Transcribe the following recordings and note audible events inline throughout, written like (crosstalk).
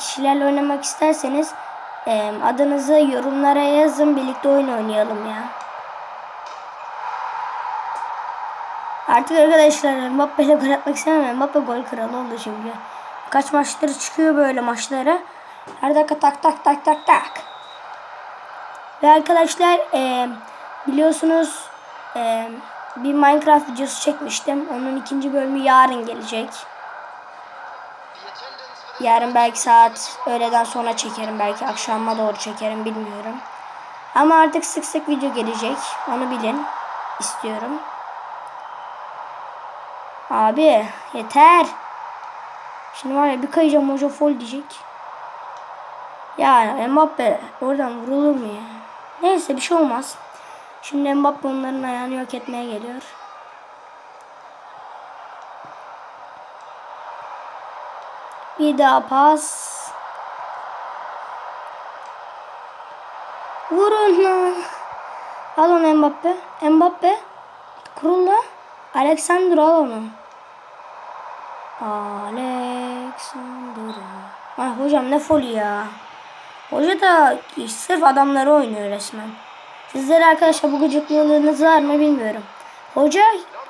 kişilerle oynamak isterseniz e, adınızı yorumlara yazın. Birlikte oyun oynayalım ya. Artık arkadaşlar Mbappe ile gol atmak istemem. Mbappe gol kralı oldu çünkü. Kaç maçları çıkıyor böyle maçlara. Her dakika tak tak tak tak tak. Ve arkadaşlar e, biliyorsunuz e, bir Minecraft videosu çekmiştim. Onun ikinci bölümü yarın gelecek. Yarın belki saat öğleden sonra çekerim. Belki akşama doğru çekerim bilmiyorum. Ama artık sık sık video gelecek. Onu bilin. istiyorum. Abi yeter. Şimdi var ya bir kayacağım hoca full diyecek. Ya Mbappe oradan vurulur mu ya? Neyse bir şey olmaz. Şimdi Mbappe onların ayağını yok etmeye geliyor. Bir daha pas. Vurun lan. Al onu Mbappe. Mbappe. Kurulla. Alexander al onu. Alexander. Ay hocam ne fol ya. Hoca da sırf adamları oynuyor resmen. Sizlere arkadaşlar bu gıcıklığınız var mı bilmiyorum. Hoca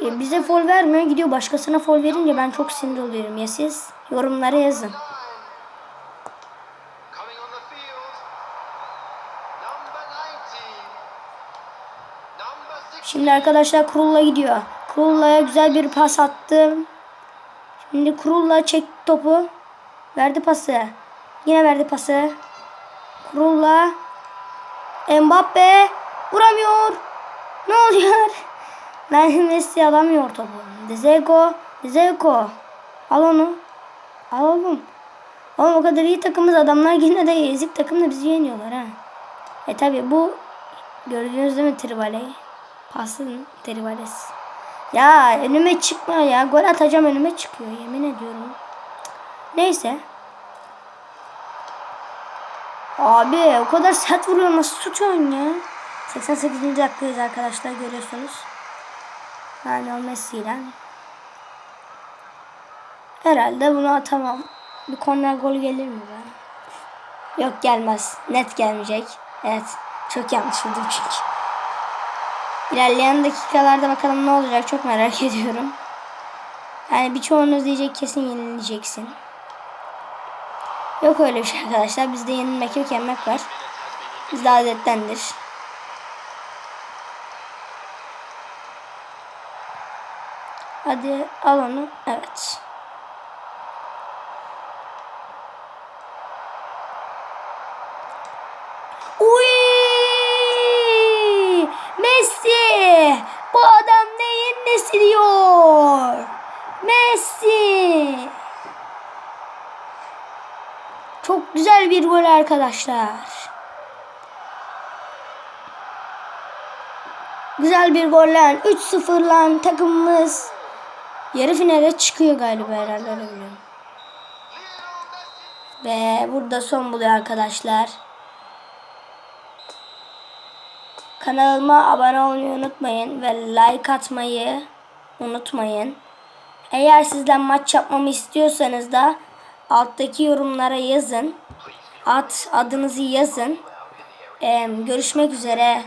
e, bize fol vermiyor gidiyor başkasına fol verince ben çok sinir oluyorum ya siz yorumlara yazın. Coming on the field, number 19. Number 6. Şimdi arkadaşlar Kurulla gidiyor. Kurulla'ya güzel bir pas attım. Şimdi Kurulla çek topu. Verdi pası. Yine verdi pası. Kurulla. Mbappe. Vuramıyor. Ne oluyor? Lionel Messi alamıyor topu. Dzeko. Dzeko. Al onu. Al oğlum. Oğlum o kadar iyi takımız adamlar yine de ezik takımla bizi yeniyorlar ha. E tabi bu gördüğünüz değil mi Trivale? Pasın Trivalesi. Ya önüme çıkma ya. Gol atacağım önüme çıkıyor yemin ediyorum. Neyse. Abi o kadar sert vuruyor nasıl tutuyorsun ya? 88. dakikayız arkadaşlar görüyorsunuz. Yani Messi ile. Herhalde bunu atamam. Bir korner gol gelir mi be? Yok gelmez. Net gelmeyecek. Evet. Çok yanlış vurdum çünkü. İlerleyen dakikalarda bakalım ne olacak çok merak (laughs) ediyorum. Yani birçoğunuz diyecek kesin yenileceksin. Yok öyle bir şey arkadaşlar. Bizde yenilmek yok yenmek var. Bizde adettendir. Hadi al onu. Evet. Uy! Messi! Bu adam neyin nesi diyor? Messi! Çok güzel bir gol arkadaşlar. Güzel bir golle 3-0 lan takımımız yarı finale çıkıyor galiba herhalde öyle biliyorum. Ve burada son buluyor arkadaşlar. Kanalıma abone olmayı unutmayın ve like atmayı unutmayın. Eğer sizden maç yapmamı istiyorsanız da alttaki yorumlara yazın. At adınızı yazın. Ee, görüşmek üzere.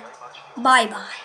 Bay bay.